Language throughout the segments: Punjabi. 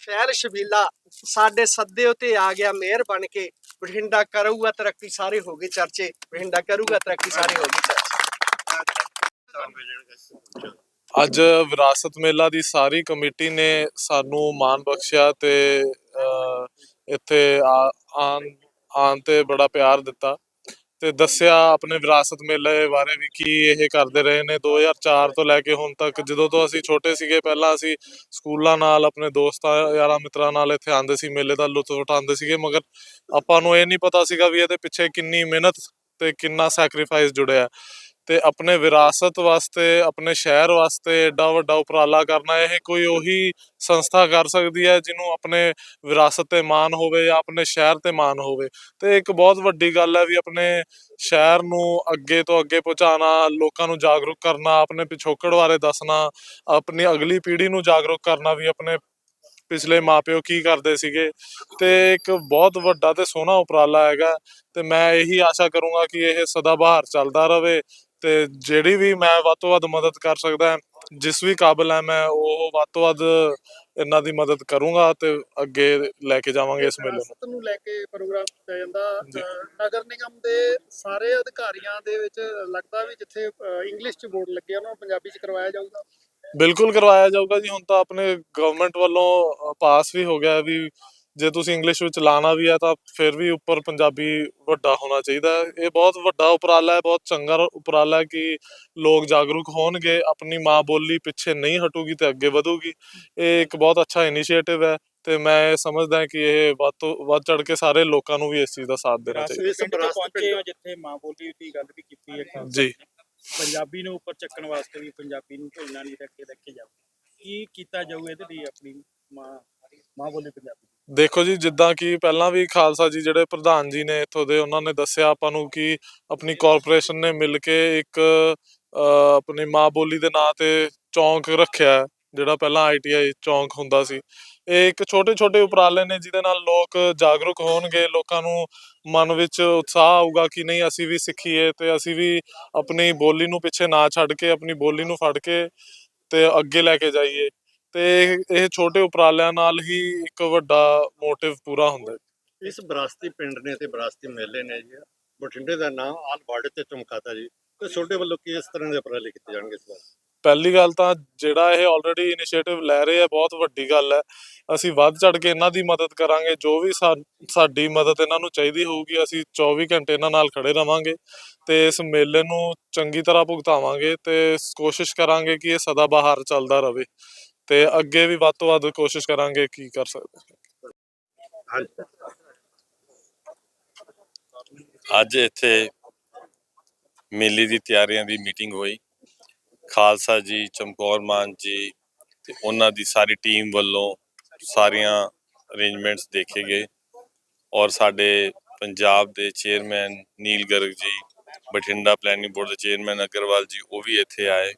ਸ਼ਹਿਰ ਸ਼ਬੀਲਾ ਸਾਡੇ ਸੱਦੇ ਉਤੇ ਆ ਗਿਆ ਮੇਅਰ ਬਣ ਕੇ ਬਠਿੰਡਾ ਕਰੂਗਾ ਤਰੱਕੀ ਸਾਰੇ ਹੋ ਚਰਚੇ ਬਠਿੰਡਾ ਕਰੂਗਾ ਤਰੱਕੀ ਸਾਰੇ ਹੋ ਚਰਚੇ। ਅੱਜ ਵਿਰਾਸਤ ਮੇਲਾ ਦੀ ਸਾਰੀ ਕਮੇਟੀ ਨੇ ਸਾਨੂੰ ਮਾਣ ਬਖਸ਼ਿਆ ਤੇ ਅਹ, ਇੱਥੇ ਆ- ਆਉਣ ਆਉਣ ਤੇ ਬੜਾ ਪਿਆਰ ਦਿੱਤਾ। ਤੇ ਦੱਸਿਆ ਆਪਣੇ ਵਿਰਾਸਤ ਮੇਲੇ ਬਾਰੇ ਵੀ ਕੀ ਇਹ ਕਰਦੇ ਰਹੇ ਨੇ। 2004 ਤੋਂ ਲੈ ਕੇ ਹੁਣ ਤੱਕ ਜਦੋਂ ਤੋਂ ਅਸੀਂ ਛੋਟੇ ਸੀਗੇ, ਪਹਿਲਾਂ ਅਸੀਂ ਸਕੂਲਾਂ ਨਾਲ, ਆਪਣੇ ਦੋਸਤਾਂ, ਯਾਰਾਂ ਮਿੱਤਰਾਂ ਨਾਲ ਇੱਥੇ ਆਉਂਦੇ ਸੀ, ਮੇਲੇ ਦਾ ਲੁਤਫ ਉਠਾਉਂਦੇ ਸੀਗੇ, ਮਗਰ ਆਪਾਂ ਨੂੰ ਇਹ ਨਹੀਂ ਪਤਾ ਸੀਗਾ ਵੀ ਇਹਦੇ ਪਿੱਛੇ ਕਿੰਨੀ ਮਿਹਨਤ ਤੇ ਕਿੰਨਾ ਸੈਕਰੀਫਾਈਸ ਜੁੜਿਆ। ਤੇ ਆਪਣੇ ਵਿਰਾਸਤ ਵਾਸਤੇ, ਆਪਣੇ ਸ਼ਹਿਰ ਵਾਸਤੇ ਏਡਾ ਵੱਡਾ ਉਪਰਾਲਾ ਕਰਨਾ, ਇਹ ਕੋਈ ਉਹੀ ਸੰਸਥਾ ਕਰ ਸਕਦੀ ਹੈ ਜਿਹਨੂੰ ਆਪਣੇ ਵਿਰਾਸਤ ਤੇ ਮਾਣ ਹੋਵੇ ਜਾਂ ਆਪਣੇ ਸ਼ਹਿਰ ਤੇ ਮਾਣ ਹੋਵੇ। ਤੇ ਇੱਕ ਬਹੁਤ ਵੱਡੀ ਗੱਲ ਹੈ ਵੀ ਆਪਣੇ ਸ਼ਹਿਰ ਨੂੰ ਅੱਗੇ ਤੋਂ ਅੱਗੇ ਪਹੁੰਚਾਉਣਾ, ਲੋਕਾਂ ਨੂੰ ਜਾਗਰੂਕ ਕਰਨਾ, ਆਪਣੇ ਪਿਛੋਕੜ ਬਾਰੇ ਦੱਸਣਾ, ਆਪਣੀ ਅਗਲੀ ਪੀੜ੍ਹੀ ਨੂੰ ਜਾਗਰੂਕ ਕਰਨਾ ਵੀ ਆਪਣੇ ਪਿਛਲੇ ਮਾਪਿਓ ਕੀ ਕਰਦੇ ਸੀਗੇ। ਤੇ ਇੱਕ ਬਹੁਤ ਵੱਡਾ ਤੇ ਸੋਹਣਾ ਉਪਰਾਲਾ ਹੈਗਾ। ਤੇ ਮੈਂ ਇਹੀ ਆਸ਼ਾ ਕਰੂੰਗਾ ਕਿ ਇਹ ਸਦਾ ਬਹਾਰ ਚੱਲਦਾ ਰਹੇ ਤੇ ਜਿਹੜੀ ਵੀ ਮੈਂ ਵੱਧ ਤੋਂ ਵੱਧ ਮਦਦ ਕਰ ਸਕਦਾ ਜਿਸ ਵੀ ਕਾਬਲ ਹੈ ਮੈਂ ਉਹ ਵੱਧ ਤੋਂ ਵੱਧ ਇਹਨਾਂ ਦੀ ਮਦਦ ਕਰੂੰਗਾ ਤੇ ਅੱਗੇ ਲੈ ਕੇ ਜਾਵਾਂਗੇ ਇਸ ਮੇਲੇ ਨੂੰ। ਨੂੰ ਲੈ ਕੇ ਪ੍ਰੋਗਰਾਮ ਕੀਤਾ ਜਾਂਦਾ। ਨਗਰ ਨਿਗਮ ਦੇ ਸਾਰੇ ਅਧਿਕਾਰੀਆਂ ਦੇ ਵਿੱਚ ਲੱਗਦਾ ਵੀ ਜਿੱਥੇ ਇੰਗਲਿਸ਼ ਚ ਬੋਰਡ ਲੱਗੇ ਉਹਨਾਂ ਨੂੰ ਪੰਜਾਬੀ ਚ ਕਰਵਾਇਆ ਜਾਊਗਾ। ਬਿਲਕੁਲ ਕਰਵਾਇਆ ਜਾਊਗਾ ਜੀ। ਹੁਣ ਤਾਂ ਆਪਣੇ ਗਵਰਨਮੈਂਟ ਵੱਲੋਂ ਪਾਸ ਵੀ ਹੋ ਗਿਆ ਵੀ ਜੇ ਤੁਸੀਂ ਇੰਗਲਿਸ਼ ਵਿੱਚ ਲਾਣਾ ਵੀ ਹੈ ਤਾਂ ਫਿਰ ਵੀ ਉੱਪਰ ਪੰਜਾਬੀ ਵੱਡਾ ਹੋਣਾ ਚਾਹੀਦਾ ਹੈ। ਇਹ ਬਹੁਤ ਵੱਡਾ ਉਪਰਾਲਾ ਹੈ ਬਹੁਤ ਚੰਗਾ ਉਪਰਾਲਾ ਹੈ ਕਿ ਲੋਕ ਜਾਗਰੂਕ ਹੋਣਗੇ ਆਪਣੀ ਮਾਂ ਬੋਲੀ ਪਿੱਛੇ ਨਹੀਂ ਹਟੂਗੀ ਤੇ ਅੱਗੇ ਵਧੂਗੀ ਇਹ ਇੱਕ ਬਹੁਤ ਅੱਛਾ ਇਨੀਸ਼ੀਏਟਿਵ ਹੈ ਤੇ ਮੈਂ ਸਮਝਦਾ ਕਿ ਇਹ ਵੱਧ ਤੋਂ ਵੱਧ ਚੜ ਕੇ ਸਾਰੇ ਲੋਕਾਂ ਨੂੰ ਵੀ ਇਸ ਚੀਜ਼ ਦਾ ਸਾਥ ਦੇਣਾ ਚਾਹੀਦਾ ਇਸ ਪਿੰਡ ਵਿਰਾਸਤ ਪਹੁੰਚੇ ਪਿੰਡ- ਹੋ ਜਿੱਥੇ ਮਾਂ ਬੋਲੀ ਦੀ ਗੱਲ ਵੀ ਕੀਤੀ ਹੈ ਖਾਲਸਾ ਜੀ। ਪੰਜਾਬੀ ਨੂੰ ਉੱਪਰ ਚੱਕਣ ਵਾਸਤੇ ਵੀ ਪੰਜਾਬੀ ਨੂੰ ਭੁੱਲਣਾ ਨਹੀਂ ਰੱਖੇ ਰੱਖੇ ਜਾਓ ਕੀ ਕੀਤਾ ਜਾਊ ਇਹਦੇ ਲਈ ਆਪਣੀ ਮਾਂ ਮਾਂ ਬੋਲੀ ਪੰਜਾਬੀ ਦੇਖੋ ਜੀ, ਜਿੱਦਾਂ ਕਿ ਪਹਿਲਾਂ ਵੀ ਖਾਲਸਾ ਜੀ ਜਿਹੜੇ ਪ੍ਰਧਾਨ ਜੀ ਨੇ ਇੱਥੋਂ ਦੇ, ਉਹਨਾਂ ਨੇ ਦੱਸਿਆ ਆਪਾਂ ਨੂੰ ਕਿ ਆਪਣੀ ਕਾਰਪੋਰੇਸ਼ਨ ਨੇ ਮਿਲ ਕੇ ਇੱਕ ਆਪਣੀ ਮਾਂ ਬੋਲੀ ਦੇ ਨਾਂ ਤੇ ਚੌਂਕ ਰੱਖਿਆ ਜਿਹੜਾ ਪਹਿਲਾਂ ਆਈਟੀਆਈ ਚੌਂਕ ਹੁੰਦਾ ਸੀ। ਇਹ ਇੱਕ ਛੋਟੇ ਛੋਟੇ ਉਪਰਾਲੇ ਨੇ, ਜਿਹਦੇ ਨਾਲ ਲੋਕ ਜਾਗਰੂਕ ਹੋਣਗੇ, ਲੋਕਾਂ ਨੂੰ ਮਨ ਵਿੱਚ ਉਤਸ਼ਾਹ ਆਊਗਾ ਕਿ ਨਹੀਂ, ਅਸੀਂ ਵੀ ਸਿੱਖੀਏ ਤੇ ਅਸੀਂ ਵੀ ਆਪਣੀ ਬੋਲੀ ਨੂੰ ਪਿੱਛੇ ਨਾ ਛੱਡ ਕੇ, ਆਪਣੀ ਬੋਲੀ ਨੂੰ ਫੜ ਕੇ ਤੇ ਅੱਗੇ ਲੈ ਕੇ ਜਾਈਏ। ਤੇ ਇਹ- ਛੋਟੇ ਉਪਰਾਲਿਆਂ ਨਾਲ ਹੀ ਇੱਕ ਵੱਡਾ ਮੋਟਿਵ ਪੂਰਾ ਹੁੰਦਾ ਹੈ। ਇਸ ਵਿਰਾਸਤੀ ਪਿੰਡ ਨੇ ਤੇ ਵਿਰਾਸਤੀ ਮੇਲੇ ਨੇ ਜੀ ਬਠਿੰਡੇ ਦਾ ਨਾਮ ਆਲ ਵਰਲਡ ਤੇ ਚਮਕਾਤਾ ਜੀ। ਤੇ ਤੁਹਾਡੇ ਵੱਲੋਂ ਕੀ ਇਸ ਤਰ੍ਹਾਂ ਦੇ ਉਪਰਾਲੇ ਕੀਤੇ ਜਾਣਗੇ ਇਸ ਵਾਰ? ਪਹਿਲੀ ਗੱਲ ਤਾਂ ਜਿਹੜਾ ਇਹ ਆਲਰੇਡੀ ਇਨੀਸ਼ੀਏਟਿਵ ਲੈ ਰਹੇ ਆ ਬਹੁਤ ਵੱਡੀ ਗੱਲ ਹੈ। ਅਸੀਂ ਵੱਧ ਚੜ ਕੇ ਇਹਨਾਂ ਦੀ ਮਦਦ ਕਰਾਂਗੇ ਜੋ ਵੀ ਸਾਡੀ ਮਦਦ ਇਹਨਾਂ ਨੂੰ ਚਾਹੀਦੀ ਹੋਊਗੀ ਅਸੀਂ 24 ਘੰਟੇ ਇਹਨਾਂ ਨਾਲ ਖੜੇ ਰਵਾਂਗੇ ਤੇ ਇਸ ਮੇਲੇ ਨੂੰ ਚੰਗੀ ਤਰ੍ਹਾਂ ਭੁਗਤਾਵਾਂਗੇ ਤੇ ਕੋਸ਼ਿਸ਼ ਕਰਾਂਗੇ ਕਿ ਇਹ ਸਦਾ ਬਹਾਰ ਚੱਲਦਾ ਰਹੇ। ਤੇ ਅੱਗੇ ਵੀ ਵੱਧ ਤੋਂ ਵੱਧ ਕੋਸ਼ਿਸ਼ ਕਰਾਂਗੇ ਕੀ ਕਰ ਸਕਦੇ ਅੱਜ ਇੱਥੇ ਮੇਲੇ ਦੀ ਤਿਆਰੀਆਂ ਦੀ ਮੀਟਿੰਗ ਹੋਈ। ਖਾਲਸਾ ਜੀ, ਚਮਕੌਰ ਮਾਨ ਜੀ ਤੇ ਉਹਨਾਂ ਦੀ ਸਾਰੀ ਟੀਮ ਵੱਲੋਂ ਸਾਰੀਆਂ ਅਰੇਂਜਮੈਂਟਸ ਦੇਖੇ ਗਏ ਔਰ ਸਾਡੇ ਪੰਜਾਬ ਦੇ chairman Neel Garg ji, Bathinda planning board ਦੇ ਚੇਅਰਮੈਨ ਅਗਰਵਾਲ ਜੀ ਉਹ ਵੀ ਇੱਥੇ ਆਏ।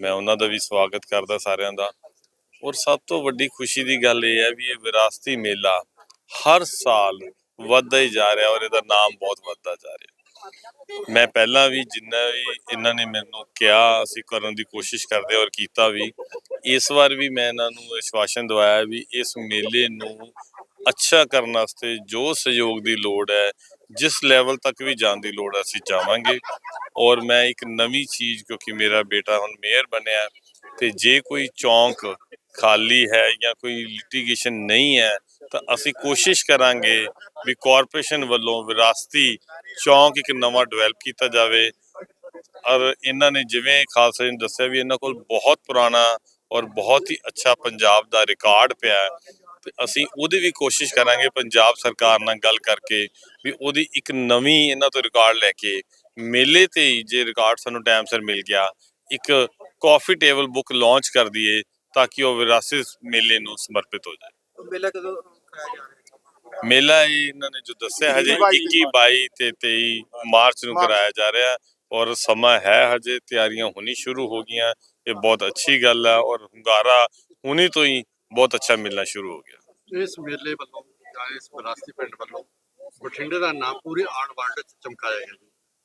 ਮੈਂ ਉਹਨਾਂ ਦਾ ਵੀ ਸਵਾਗਤ ਕਰਦਾ ਸਾਰਿਆਂ ਦਾ। ਔਰ ਸਭ ਤੋਂ ਵੱਡੀ ਖੁਸ਼ੀ ਦੀ ਗੱਲ ਇਹ ਹੈ ਵੀ ਇਹ ਵਿਰਾਸਤੀ ਮੇਲਾ ਹਰ ਸਾਲ ਵੱਧਦਾ ਹੀ ਜਾ ਰਿਹਾ ਔਰ ਇਹਦਾ ਨਾਮ ਬਹੁਤ ਵੱਧਦਾ ਜਾ ਰਿਹਾ। ਮੈਂ ਪਹਿਲਾਂ ਵੀ ਜਿੰਨਾ ਵੀ ਇਹਨਾਂ ਨੇ ਮੈਨੂੰ ਕਿਹਾ, ਅਸੀਂ ਕਰਨ ਦੀ ਕੋਸ਼ਿਸ਼ ਕਰਦੇ ਔਰ ਕੀਤਾ ਵੀ, ਇਸ ਵਾਰ ਵੀ ਮੈਂ ਇਹਨਾਂ ਨੂੰ ਵਿਸ਼ਵਾਸਨ ਦਵਾਇਆ ਵੀ ਇਸ ਮੇਲੇ ਨੂੰ ਅੱਛਾ ਕਰਨ ਵਾਸਤੇ ਜੋ ਸਹਿਯੋਗ ਦੀ ਲੋੜ ਹੈ, ਜਿਸ ਲੈਵਲ ਤੱਕ ਵੀ ਜਾਣ ਦੀ ਲੋੜ ਹੈ, ਅਸੀਂ ਜਾਵਾਂਗੇ। ਔਰ ਮੈਂ ਇੱਕ ਨਵੀਂ ਚੀਜ਼, ਕਿਉਂਕਿ ਮੇਰਾ ਬੇਟਾ ਹੁਣ ਮੇਅਰ ਬਣਿਆ ਤੇ ਜੇ ਕੋਈ ਚੌਂਕ ਖਾਲੀ ਹੈ ਜਾਂ ਕੋਈ ਲਿਟੀਗੇਸ਼ਨ ਨਹੀਂ ਹੈ, ਤਾਂ ਅਸੀਂ ਕੋਸ਼ਿਸ਼ ਕਰਾਂਗੇ ਵੀ ਕਾਰਪੋਰੇਸ਼ਨ ਵੱਲੋਂ ਵਿਰਾਸਤੀ ਚੌਂਕ ਇੱਕ ਨਵਾਂ ਡਿਵੈਲਪ ਕੀਤਾ ਜਾਵੇ। ਔਰ ਇਹਨਾਂ ਨੇ ਜਿਵੇਂ ਖਾਲਸਾ ਨੇ ਦੱਸਿਆ ਵੀ ਇਹਨਾਂ ਕੋਲ ਬਹੁਤ ਪੁਰਾਣਾ ਔਰ ਬਹੁਤ ਹੀ ਅੱਛਾ ਪੰਜਾਬ ਦਾ ਰਿਕਾਰਡ ਪਿਆ ਹੈ। ਤੇ ਅਸੀਂ ਉਹਦੀ ਵੀ ਕੋਸ਼ਿਸ਼ ਕਰਾਂਗੇ ਪੰਜਾਬ ਸਰਕਾਰ ਨਾਲ ਗੱਲ ਕਰਕੇ ਵੀ ਉਹਦੀ ਇੱਕ ਨਵੀਂ ਇਹਨਾਂ ਤੋਂ ਰਿਕਾਰਡ ਲੈ ਕੇ ਮੇਲੇ ਤੇ ਜੇ ਰਿਕਾਰਡ ਸਾਨੂੰ ਟਾਈਮ ਸਿਰ ਮਿਲ ਗਿਆ, ਇੱਕ ਕਾਫੀ ਟੇਬਲ ਬੁੱਕ ਲਾਂਚ ਕਰ ਦਈਏ ਤਾਂ ਕਿ ਉਹ ਵਿਰਾਸਤੀ ਮੇਲੇ ਨੂੰ ਸਮਰਪਿਤ ਹੋ ਜਾਏ। ਮੇਲਾ ਕਦੋਂ ਕਰਾਇਆ ਜਾ ਰਿਹਾ ਮੇਲਾ ਇਹ ਇਹਨਾਂ ਨੇ ਜੋ ਦੱਸਿਆ ਹਜੇ 21 22 ਤੇ 23 ਮਾਰਚ ਨੂੰ ਕਰਾਇਆ ਜਾ ਰਿਹਾ ਹੈ ਔਰ ਸਮਾਂ ਹੈ ਹਜੇ ਤਿਆਰੀਆਂ ਹੋਣੀ ਸ਼ੁਰੂ ਹੋ ਗਈਆਂ ਇਹ ਬਹੁਤ ਅੱਛੀ ਗੱਲ ਹੈ ਔਰ ਹੁੰਗਾਰਾ ਹੁਣੀ ਤੋਂ ਹੀ ਬਹੁਤ ਅੱਛਾ ਮਿਲਣਾ ਸ਼ੁਰੂ ਹੋ ਗਿਆ। ਇਸ ਮੇਲੇ ਵੱਲੋਂ ਜਾਂ ਇਸ ਵਿਰਾਸਤੀ ਪਿੰਡ ਵੱਲੋਂ ਬਠਿੰਡੇ ਦਾ ਨਾਮ ਪੂਰੇ ਆਲ ਵਰਲਡ ਚ ਚਮਕਾਇਆ ਗਿਆ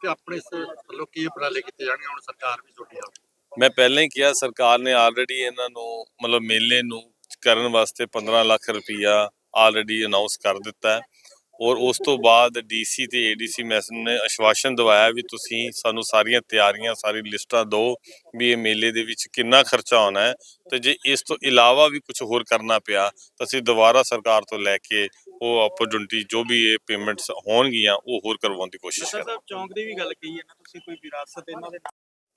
ਤੇ ਆਪਣੇ ਇਸ ਵੱਲੋਂ ਕੀ ਉਪਰਾਲੇ ਕੀਤੇ ਜਾਣਗੇ? ਹੁਣ ਸਰਕਾਰ ਵੀ ਜੁਟੀ ਆ। ਮੈਂ ਪਹਿਲਾਂ ਹੀ ਕਿਹਾ ਸਰਕਾਰ ਨੇ ਆਲਰੇਡੀ ਇਹਨਾਂ ਨੂੰ ਮਤਲਬ ਮੇਲੇ ਨੂੰ ਕਰਨ ਵਾਸਤੇ 15 ਲੱਖ ਰੁਪਈਆ ਆਲਰੇਡੀ ਅਨਾਉਂਸ ਕਰ ਦਿੱਤਾ ਹੈ। ਔਰ ਉਸ ਤੋਂ ਬਾਅਦ ਡੀਸੀ ਤੇ ਏਡੀਸੀ ਮੈਸਨ ਨੇ ਆਸ਼ਵਾਸਨ ਦਵਾਇਆ ਵੀ ਤੁਸੀਂ ਸਾਨੂੰ ਸਾਰੀਆਂ ਤਿਆਰੀਆਂ ਸਾਰੀ ਲਿਸਟਾਂ ਦਿਓ ਵੀ ਇਹ ਮੇਲੇ ਦੇ ਵਿੱਚ ਕਿੰਨਾ ਖਰਚਾ ਆਉਣਾ ਹੈ। ਤੇ ਜੇ ਇਸ ਤੋਂ ਇਲਾਵਾ ਵੀ ਕੁਝ ਹੋਰ ਕਰਨਾ ਪਿਆ ਤਾਂ ਅਸੀਂ ਦੁਬਾਰਾ ਸਰਕਾਰ ਤੋਂ ਲੈ ਕੇ ਉਹ ਆਪਰਚੁਨਿਟੀ ਜੋ ਵੀ ਇਹ ਪੇਮੈਂਟਸ ਹੋਣਗੀਆਂ ਉਹ ਹੋਰ ਕਰਵਾਉਣ ਦੀ ਕੋਸ਼ਿਸ਼ ਸਰ ਕਰਾਂਗੇ। ਸਾਹਿਬ ਚੌਂਕ ਦੀ ਵੀ ਗੱਲ ਕਹੀ ਹੈ ਨਾ ਤੁਸੀਂ ਕੋਈ ਵਿਰਾਸਤ ਇਹਨਾਂ ਦੇ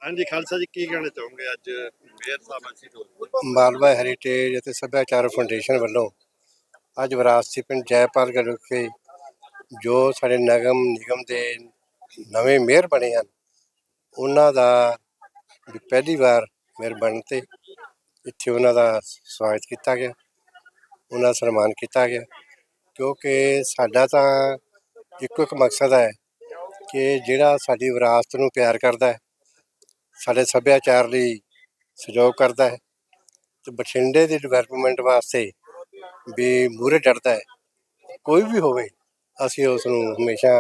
ਹਾਂਜੀ, ਖਾਲਸਾ ਜੀ, ਕੀ ਕਹਿਣਾ ਚਾਹੋਗੇ ਅੱਜ ਮੇਅਰ ਸਾਹਿਬ ਅਸੀਂ ਮਾਲਵਾ ਹੈਰੀਟੇਜ ਅਤੇ ਸੱਭਿਆਚਾਰ ਫਾਊਂਡੇਸ਼ਨ ਵੱਲੋਂ ਅੱਜ ਵਿਰਾਸਤੀ ਪਿੰਡ ਜੈਪਾਲਗੜ੍ਹ ਵਿਖੇ ਜੋ ਸਾਡੇ ਨਗਮ ਨਿਗਮ ਦੇ ਨਵੇਂ ਮੇਅਰ ਬਣੇ ਹਨ, ਉਹਨਾਂ ਦਾ ਵੀ ਪਹਿਲੀ ਵਾਰ ਮੇਅਰ ਬਣਨ ਤੇ ਇੱਥੇ ਉਹਨਾਂ ਦਾ ਸਵਾਗਤ ਕੀਤਾ ਗਿਆ, ਉਹਨਾਂ ਦਾ ਸਨਮਾਨ ਕੀਤਾ ਗਿਆ, ਕਿਉਂਕਿ ਸਾਡਾ ਤਾਂ ਇੱਕੋ ਇੱਕ ਮਕਸਦ ਹੈ ਕਿ ਜਿਹੜਾ ਸਾਡੀ ਵਿਰਾਸਤ ਨੂੰ ਪਿਆਰ ਕਰਦਾ ਹੈ ਸਾਡੇ ਸੱਭਿਆਚਾਰ ਲਈ ਸਹਿਯੋਗ ਕਰਦਾ ਹੈ ਤੇ ਬਠਿੰਡੇ ਦੀ ਡਿਵੈਲਪਮੈਂਟ ਵਾਸਤੇ ਵੀ ਮੂਹਰੇ ਚੜਦਾ ਹੈ। ਕੋਈ ਵੀ ਹੋਵੇ ਅਸੀਂ ਉਸ ਨੂੰ ਹਮੇਸ਼ਾ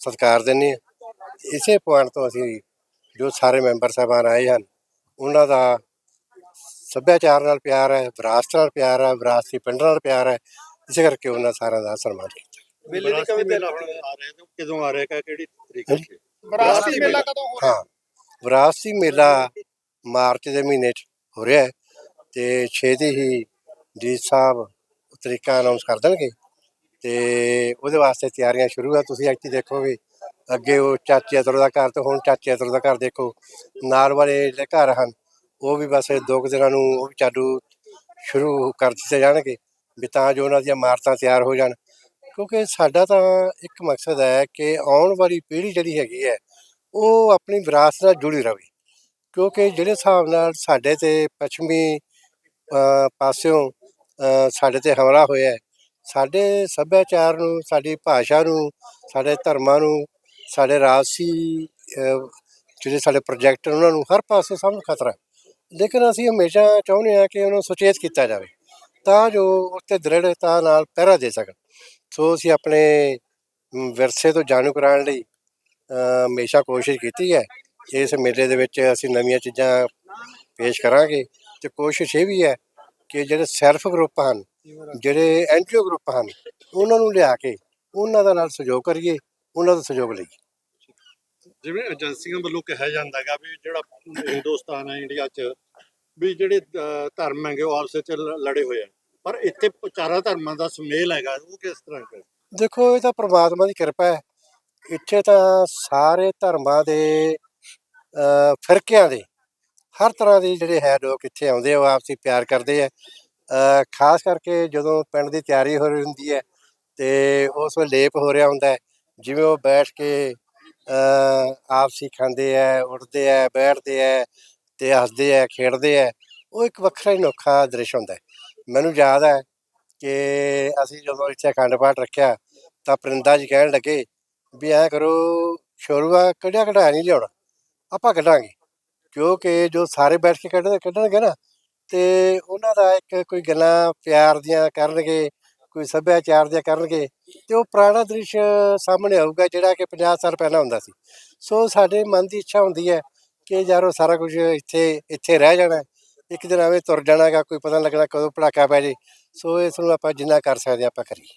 ਸਤਿਕਾਰ ਦਿੰਦੇ ਹਾਂ। ਇਸੇ ਪੁਆਇੰਟ ਤੋਂ ਅਸੀਂ ਜੋ ਸਾਰੇ ਮੈਂਬਰ ਸਾਹਿਬਾਨ ਆਏ ਹਨ ਉਹਨਾਂ ਦਾ ਸੱਭਿਆਚਾਰ ਨਾਲ ਪਿਆਰ ਹੈ ਵਿਰਾਸਤ ਨਾਲ ਪਿਆਰ ਹੈ ਵਿਰਾਸਤੀ ਪਿੰਡ ਨਾਲ ਪਿਆਰ ਹੈ ਇਸੇ ਕਰਕੇ ਉਹਨਾਂ ਸਾਰਿਆਂ ਦਾ ਸਨਮਾਨ ਕੀਤਾ ਮੇਲੇ ਦੀ ਕਮੀ ਮੇਲਾ ਹੁਣ ਆ ਰਿਹਾ ਤੇ ਕਦੋਂ ਆ ਰਿਹਾ ਕਿਹੜੀ ਤਰੀਕ। ਤੇ ਵਿਰਾਸਤੀ ਮੇਲਾ ਕਦੋਂ ਹੋ ਰਿਹਾ ਹਾਂ। ਵਿਰਾਸਤੀ ਮੇਲਾ ਮਾਰਚ ਦੇ ਮਹੀਨੇ 'ਚ ਹੋ ਰਿਹਾ ਹੈ ਤੇ ਛੇਤੀ ਹੀ ਜੀ ਸਾਹਿਬ ਤਰੀਕਾ ਅਨਾਉਂਸ ਕਰ ਦੇਣਗੇ ਤੇ ਉਹਦੇ ਵਾਸਤੇ ਤਿਆਰੀਆਂ ਸ਼ੁਰੂ ਆ, ਤੁਸੀਂ ਐਕਚੁਅਲੀ ਦੇਖੋਗੇ। ਅੱਗੇ ਉਹ ਚਾਚੇ ਅਤਰ ਦਾ ਘਰ ਤੇ ਹੁਣ ਚਾਚੇ ਅਤਰ ਦਾ ਘਰ ਦੇਖੋ, ਨਾਲ ਵਾਲੇ ਜਿਹੜੇ ਘਰ ਹਨ, ਉਹ ਵੀ ਬਸ ਦੋ ਕੁ ਦਿਨਾਂ ਨੂੰ ਉਹ ਵੀ ਚਾਲੂ ਸ਼ੁਰੂ ਕਰ ਦਿੱਤੇ ਜਾਣਗੇ ਵੀ ਤਾਂ ਜੋ ਉਹਨਾਂ ਦੀਆਂ ਇਮਾਰਤਾਂ ਤਿਆਰ ਹੋ ਜਾਣ। ਕਿਉਂਕਿ ਸਾਡਾ ਤਾਂ ਇੱਕ ਮਕਸਦ ਹੈ ਕਿ ਆਉਣ ਵਾਲੀ ਪੀੜ੍ਹੀ ਜਿਹੜੀ ਹੈਗੀ ਹੈ ਉਹ ਆਪਣੀ ਵਿਰਾਸਤ ਨਾਲ ਜੁੜੀ ਰਹੇ ਕਿਉਂਕਿ ਜਿਹੜੇ ਹਿਸਾਬ ਨਾਲ ਸਾਡੇ ਤੇ ਪੱਛਮੀ ਪਾਸਿਓਂ ਸਾਡੇ ਤੇ ਹਮਲਾ ਹੋਇਆ ਹੈ, ਸਾਡੇ ਸੱਭਿਆਚਾਰ ਨੂੰ, ਸਾਡੀ ਭਾਸ਼ਾ ਨੂੰ, ਸਾਡੇ ਧਰਮਾਂ ਨੂੰ, ਸਾਡੇ ਰਾਜਸੀ ਜਿਹੜੇ ਸਾਡੇ ਪ੍ਰੋਜੈਕਟ ਉਹਨਾਂ ਨੂੰ ਹਰ ਪਾਸੇ ਸਾਨੂੰ ਖਤਰਾ ਹੈ। ਲੇਕਿਨ ਅਸੀਂ ਹਮੇਸ਼ਾ ਚਾਹੁੰਦੇ ਹਾਂ ਕਿ ਉਹਨੂੰ ਸੁਚੇਤ ਕੀਤਾ ਜਾਵੇ, ਤਾਂ ਜੋ ਉੱਤੇ ਦ੍ਰਿੜਤਾ ਨਾਲ ਪਹਿਰਾ ਦੇ ਸਕਣ। ਸੋ ਅਸੀਂ ਆਪਣੇ ਵਿਰਸੇ ਤੋਂ ਜਾਣੂ ਕਰਾਉਣ ਲਈ ਹਮੇਸ਼ਾ ਕੋਸ਼ਿਸ਼ ਕੀਤੀ ਹੈ ਇਸ ਮੇਲੇ ਦੇ ਵਿੱਚ ਅਸੀਂ ਨਵੀਆਂ ਚੀਜ਼ਾਂ ਪੇਸ਼ ਕਰਾਂਗੇ ਤੇ ਕੋਸ਼ਿਸ਼ ਇਹ ਵੀ ਹੈ ਕਿ ਜਿਹੜੇ ਸੈਲਫ ਗਰੁੱਪ ਹਨ ਜਿਹੜੇ ਐਨਜੀਓ ਗਰੁੱਪ ਹਨ ਉਹਨਾਂ ਨੂੰ ਲਿਆ ਕੇ ਉਹਨਾਂ ਦਾ ਨਾਲ ਸਹਿਯੋਗ ਕਰੀਏ ਉਹਨਾਂ ਦਾ ਸਹਿਯੋਗ ਲਈਏ। ਜਿਵੇਂ ਏਜੰਸੀਆਂ ਵੱਲੋਂ ਕਿਹਾ ਜਾਂਦਾ ਹੈਗਾ ਵੀ ਜਿਹੜਾ ਹਿੰਦੁਸਤਾਨ ਹੈ ਇੰਡੀਆ 'ਚ ਵੀ ਜਿਹੜੇ ਧਰਮ ਹੈਗੇ ਉਹ ਆਪਸ ਵਿੱਚ ਲੜੇ ਹੋਏ ਆ। ਪਰ ਇੱਥੇ ਚਾਰਾਂ ਧਰਮਾਂ ਦਾ ਸੁਮੇਲ ਹੈਗਾ ਉਹ ਕਿਸ ਤਰ੍ਹਾਂ ਹੈ ਦੇਖੋ ਇਹ ਤਾਂ ਪ੍ਰਮਾਤਮਾ ਦੀ ਕਿਰਪਾ ਹੈ। ਇੱਥੇ ਤਾਂ ਸਾਰੇ ਧਰਮਾਂ ਦੇ ਫਿਰਕਿਆਂ ਦੇ, ਹਰ ਤਰ੍ਹਾਂ ਦੇ ਜਿਹੜੇ ਹੈ ਲੋਕ ਇੱਥੇ ਆਉਂਦੇ ਆ, ਉਹ ਆਪਸੀ ਪਿਆਰ ਕਰਦੇ ਆ। ਖਾਸ ਕਰਕੇ ਜਦੋਂ ਪਿੰਡ ਦੀ ਤਿਆਰੀ ਹੋ ਰਹੀ ਹੁੰਦੀ ਹੈ ਤੇ ਉਸ ਵੇਲੇ ਲੇਪ ਹੋ ਰਿਹਾ ਹੁੰਦਾ ਹੈ, ਜਿਵੇਂ ਉਹ ਬੈਠ ਕੇ ਆਪਸੀ ਖਾਂਦੇ ਆ, ਉੱਠਦੇ ਆ, ਬੈਠਦੇ ਆ ਤੇ ਹੱਸਦੇ ਆ, ਖੇਡਦੇ ਆ, ਉਹ ਇੱਕ ਵੱਖਰਾ ਹੀ ਅਨੋਖਾ ਦ੍ਰਿਸ਼ ਹੁੰਦਾ ਮੈਨੂੰ ਯਾਦ ਹੈ ਕਿ ਅਸੀਂ ਜਦੋਂ ਇੱਥੇ ਅਖੰਡ ਪਾਠ ਰੱਖਿਆ ਤਾਂ ਪ੍ਰਿੰਦਾ ਜੀ ਕਹਿਣ ਲੱਗੇ ਵੀ ਐਂ ਕਰੋ ਸ਼ੋਰੂਆ ਕਢਿਆ ਕਢਾਇਆ ਨਹੀਂ ਲਿਆਉਣਾ, ਆਪਾਂ ਕੱਢਾਂਗੇ। ਕਿਉਂਕਿ ਜੋ ਸਾਰੇ ਬੈਠ ਕੇ ਕੱਢਦੇ, ਕੱਢਣਗੇ ਨਾ, ਤੇ ਉਹਨਾਂ ਦਾ ਇੱਕ ਕੋਈ ਗੱਲਾਂ ਪਿਆਰ ਦੀਆਂ ਕਰਨਗੇ, ਕੋਈ ਸੱਭਿਆਚਾਰ ਦੀਆਂ ਕਰਨਗੇ, ਤੇ ਉਹ ਪੁਰਾਣਾ ਦ੍ਰਿਸ਼ ਸਾਹਮਣੇ ਆਊਗਾ, ਜਿਹੜਾ ਕਿ 50 ਸਾਲ ਪਹਿਲਾਂ ਹੁੰਦਾ ਸੀ। ਸੋ ਸਾਡੇ ਮਨ ਦੀ ਇੱਛਾ ਹੁੰਦੀ ਹੈ ਕਿ ਯਾਰ ਉਹ ਸਾਰਾ ਕੁਝ ਇੱਥੇ ਇੱਥੇ ਰਹਿ ਜਾਣਾ, ਇੱਕ ਦਿਨ ਐਵੇਂ ਤੁਰ ਜਾਣਾਗਾ, ਕੋਈ ਪਤਾ ਨਹੀਂ ਲੱਗਣਾ ਕਦੋਂ ਪੜਾਕਾ ਪੈ ਜੇ। ਸੋ ਇਸ ਨੂੰ ਆਪਾਂ ਜਿੰਨਾ ਕਰ ਸਕਦੇ ਆਪਾਂ ਕਰੀਏ।